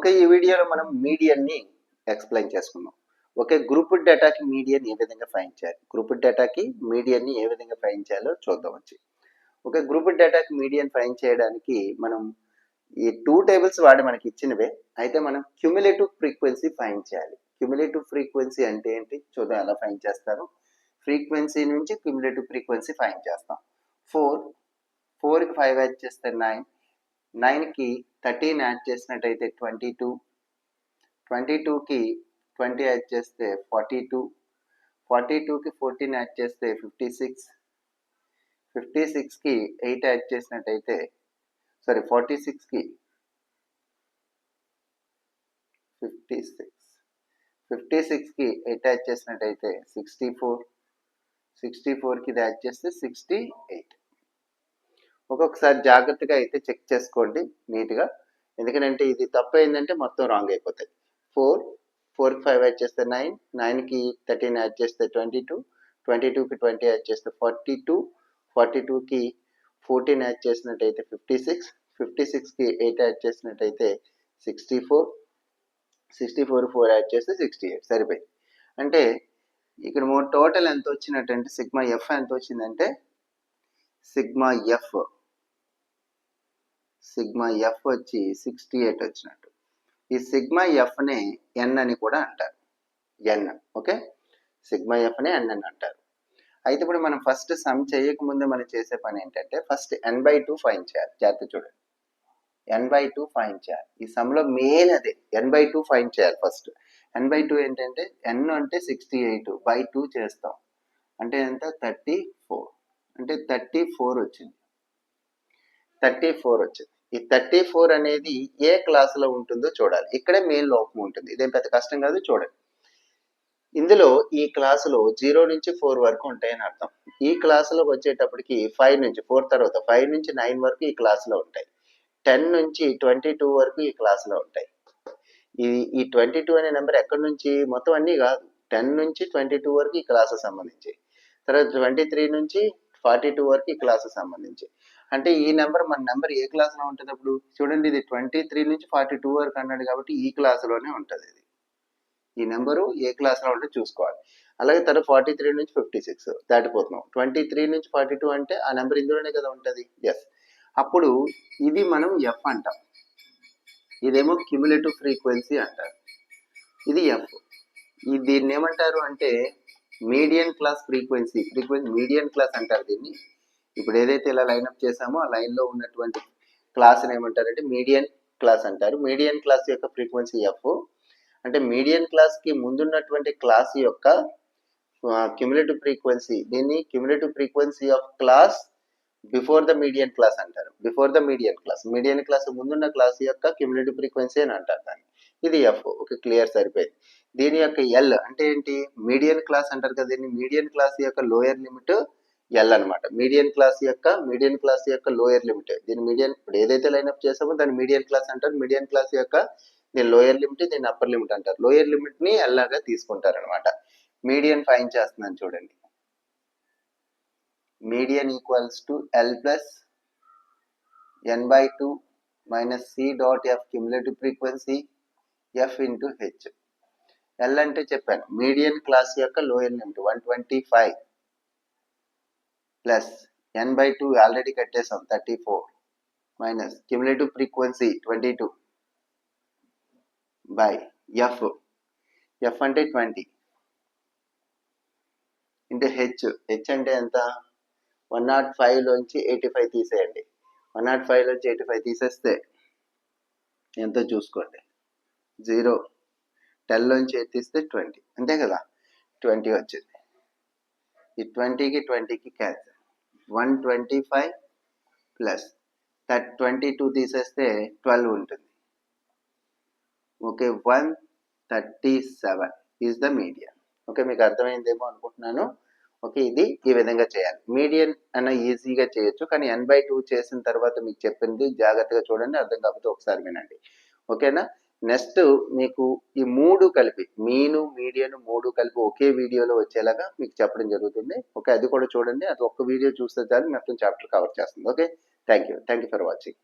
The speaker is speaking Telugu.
ఓకే ఈ వీడియోలో మనం మీడియన్ని ఎక్స్ప్లెయిన్ చేసుకుందాం. ఓకే గ్రూప్ డేటాకి మీడియన్ ఏ విధంగా ఫైన్ చేయాలి? గ్రూప్ డేటాకి మీడియన్ని ఏ విధంగా ఫైన్ చేయాలో చూద్దాం వచ్చి. ఓకే గ్రూప్ డేటాకి మీడియన్ ఫైన్ చేయడానికి మనం ఈ టూ టేబుల్స్ వాడి మనకి ఇచ్చినవే అయితే మనం క్యుములేటివ్ ఫ్రీక్వెన్సీ ఫైన్ చేయాలి. క్యుములేటివ్ ఫ్రీక్వెన్సీ అంటే ఏంటి? చూద్దాం ఎలా ఫైన్ చేస్తారు. ఫ్రీక్వెన్సీ నుంచి క్యుములేటివ్ ఫ్రీక్వెన్సీ ఫైన్ చేస్తాం. ఫోర్ ఫోర్కి ఫైవ్ యాడ్ చేస్తే నైన్ నైన్కి థర్టీన్ యాడ్ చేసినట్టయితే ట్వంటీ టూ. ట్వంటీ టూకి ట్వంటీ యాడ్ చేస్తే ఫార్టీ టూ. ఫార్టీ టూకి ఫోర్టీన్ యాడ్ చేస్తే ఫిఫ్టీ సిక్స్. ఫిఫ్టీ సిక్స్కి ఎయిట్ యాడ్ చేసినట్టయితే సారీ ఫార్టీ సిక్స్కి ఫిఫ్టీ సిక్స్. ఫిఫ్టీ సిక్స్కి ఎయిట్ యాడ్ చేసినట్టయితే సిక్స్టీ ఫోర్. సిక్స్టీ ఫోర్కి ఇది యాడ్ చేస్తే సిక్స్టీ ఎయిట్. ఒక్కొక్కసారి జాగ్రత్తగా అయితే చెక్ చేసుకోండి నీట్గా. ఎందుకంటే ఇది తప్పు అయిందంటే మొత్తం రాంగ్ అయిపోతుంది ఫోర్ ఫోర్కి ఫైవ్ యాడ్ చేస్తే నైన్ నైన్కి థర్టీన్ యాడ్ చేస్తే ట్వంటీ టూ ట్వంటీ టూకి ట్వంటీ యాడ్ చేస్తే ఫార్టీ టూ ఫార్టీ టూకి ఫోర్టీన్ యాడ్ చేసినట్టయితే ఫిఫ్టీ సిక్స్ ఫిఫ్టీ సిక్స్కి ఎయిట్ యాడ్ చేసినట్టయితే sixty four sixty four four add చేస్తే సిక్స్టీ ఎయిట్. సరిపోయింది. అంటే ఇక్కడ మూడు టోటల్ ఎంత వచ్చినట్టు అంటే సిగ్మా ఎఫ్ ఎంత వచ్చిందంటే సిగ్మా ఎఫ్ సిగ్మా ఎఫ్ వచ్చి సిక్స్టీ ఎయిట్ వచ్చినట్టు. ఈ సిగ్మా ఎఫ్నే ఎన్ అని కూడా అంటారు. ఎన్ ఓకే సిగ్మా ఎఫ్నే ఎన్ అని అంటారు. అయితే ఇప్పుడు మనం ఫస్ట్ సమ్ చేయకముందే మనం చేసే పని ఏంటంటే first N by two find చేయాలి. జాగ్రత్త చూడండి. ఎన్ బై టూ ఫైన్ చేయాలి. ఈ సమ్లో మెయిన్ అదే. ఎన్ బై టూ ఫైన్ చేయాలి ఫస్ట్ ఎన్ బై టూ ఏంటంటే ఎన్ అంటే సిక్స్టీ ఎయిట్ బై టూ చేస్తాం. అంటే ఎంత? థర్టీ ఫోర్ అంటే థర్టీ ఫోర్ వచ్చింది. థర్టీ ఫోర్ వచ్చింది. ఈ థర్టీ ఫోర్ అనేది ఏ క్లాసులో ఉంటుందో చూడాలి. ఇక్కడే మెయిన్ లోపం ఉంటుంది. ఇదేం పెద్ద కష్టం కాదు చూడండి. ఇందులో ఈ క్లాసులో జీరో నుంచి ఫోర్ వరకు ఉంటాయని అర్థం. ఈ క్లాసులోకి వచ్చేటప్పటికి ఫైవ్ నుంచి ఫోర్ తర్వాత ఫైవ్ నుంచి నైన్ వరకు ఈ క్లాసులో ఉంటాయి. టెన్ నుంచి ట్వంటీ టూ వరకు ఈ క్లాసులో ఉంటాయి. ఈ ఈ ట్వంటీ టూ అనే నెంబర్ ఎక్కడి నుంచి? మొత్తం అన్నీ కాదు. టెన్ నుంచి ట్వంటీ టూ వరకు ఈ క్లాసు సంబంధించి. తర్వాత ట్వంటీ త్రీ నుంచి ఫార్టీ టూ వరకు ఈ క్లాసు సంబంధించి. అంటే ఈ నెంబర్? మన నెంబర్ ఏ క్లాస్లో ఉంటుంది అప్పుడు? చూడండి ఇది ట్వంటీ త్రీ నుంచి ఫార్టీ టూ వరకు అన్నాడు కాబట్టి ఈ క్లాస్లోనే ఉంటుంది ఇది. ఈ నెంబరు ఏ క్లాస్లో ఉంటే చూసుకోవాలి. అలాగే తర్వాత ఫార్టీ త్రీ నుంచి ఫిఫ్టీ సిక్స్ దాటిపోతున్నాం. ట్వంటీ త్రీ నుంచి ఫార్టీ టూ అంటే ఆ నెంబర్ ఇందులోనే కదా ఉంటుంది? ఎస్ అప్పుడు ఇది మనం ఎఫ్ అంటాం. ఇదేమో క్యుములేటివ్ ఫ్రీక్వెన్సీ అంటారు. ఇది ఎఫ్ ఇది దీన్ని ఏమంటారు అంటే medium class frequency frequency medium class అంటారు దీన్ని. ఇప్పుడు ఏదైతే ఇలా లైన్అప్ చేసామో ఆ లైన్లో ఉన్నటువంటి క్లాస్ని ఏమంటారంటే మీడియన్ క్లాస్ అంటారు. మీడియన్ క్లాస్ యొక్క ఫ్రీక్వెన్సీ ఎఫ్ అంటే మీడియన్ క్లాస్కి ముందున్నటువంటి క్లాస్ యొక్క క్యుములేటివ్ ఫ్రీక్వెన్సీ దీన్ని cumulative frequency of class before the median class అంటారు. Before the median class median class ముందున్న క్లాస్ యొక్క క్యుములేటివ్ ఫ్రీక్వెన్సీ అని అంటారు దాన్ని. ఇది ఎఫ్ ఒక క్లియర్ సరిపోయింది. దీని యొక్క ఎల్ అంటే ఏంటి? మీడియన్ క్లాస్ అంటారు కదా దీన్ని మీడియన్ క్లాస్ యొక్క లోయర్ లిమిట్ ఎల్ అనమాట మీడియన్ క్లాస్ యొక్క మీడియం క్లాస్ యొక్క లోయర్ లిమిట్ దీని మీడియన్ ఇప్పుడు ఏదైతే లైన్అప్ చేసామో దాన్ని మీడియం క్లాస్ అంటారు. మీడియన్ క్లాస్ యొక్క దీని లోయర్ లిమిట్ దీని అప్పర్ లిమిట్ అంటారు. లోయర్ లిమిట్ని ఎల్లాగా తీసుకుంటారు అనమాట మీడియం ఫైన్ చేస్తున్నాను చూడండి. Median equals to L plus N by two minus C dot F cumulative frequency F into H L అంటే చెప్పాను. మీడియన్ క్లాస్ యొక్క lower limit one twenty five plus N by two already కట్టేసాం thirty four minus cumulative frequency twenty two by F F అంటే ట్వంటీ అంటే హెచ్ హెచ్ అంటే ఎంత? వన్ నాట్ ఫైవ్లోంచి ఎయిటీ ఫైవ్ తీసేయండి. వన్ నాట్ ఫైవ్లోంచి ఎయిటీ ఫైవ్ తీసేస్తే ఎంతో చూసుకోండి? జీరో టెన్లోంచి ఎయిట్ తీస్తే ట్వంటీ అంతే కదా? ట్వంటీ వచ్చింది. ఈ ట్వంటీకి ట్వంటీకి cancel one twenty five plus. థర్ట్ twenty two తీసేస్తే ట్వెల్వ్ ఉంటుంది. Okay one thirty seven is the median okay మీకు అర్థమైందేమో అనుకుంటున్నాను. ఓకే ఇది ఈ విధంగా చేయాలి. మీడియన్ అన్న ఈజీగా చేయొచ్చు కానీ ఎన్ బై టూ చేసిన తర్వాత మీకు చెప్పింది జాగ్రత్తగా చూడండి అర్థం కాకపోతే ఒకసారి వినండి. ఓకేనా నెక్స్ట్ మీకు ఈ మూడు కలిపి మీను మీడియాను మూడు కలిపి ఒకే వీడియోలో వచ్చేలాగా మీకు చెప్పడం జరుగుతుంది. ఓకే అది కూడా చూడండి. అది ఒక్క వీడియో చూస్తే చాలు మొత్తం చాప్టర్ కవర్ చేస్తుంది. Okay thank you thank you for watching.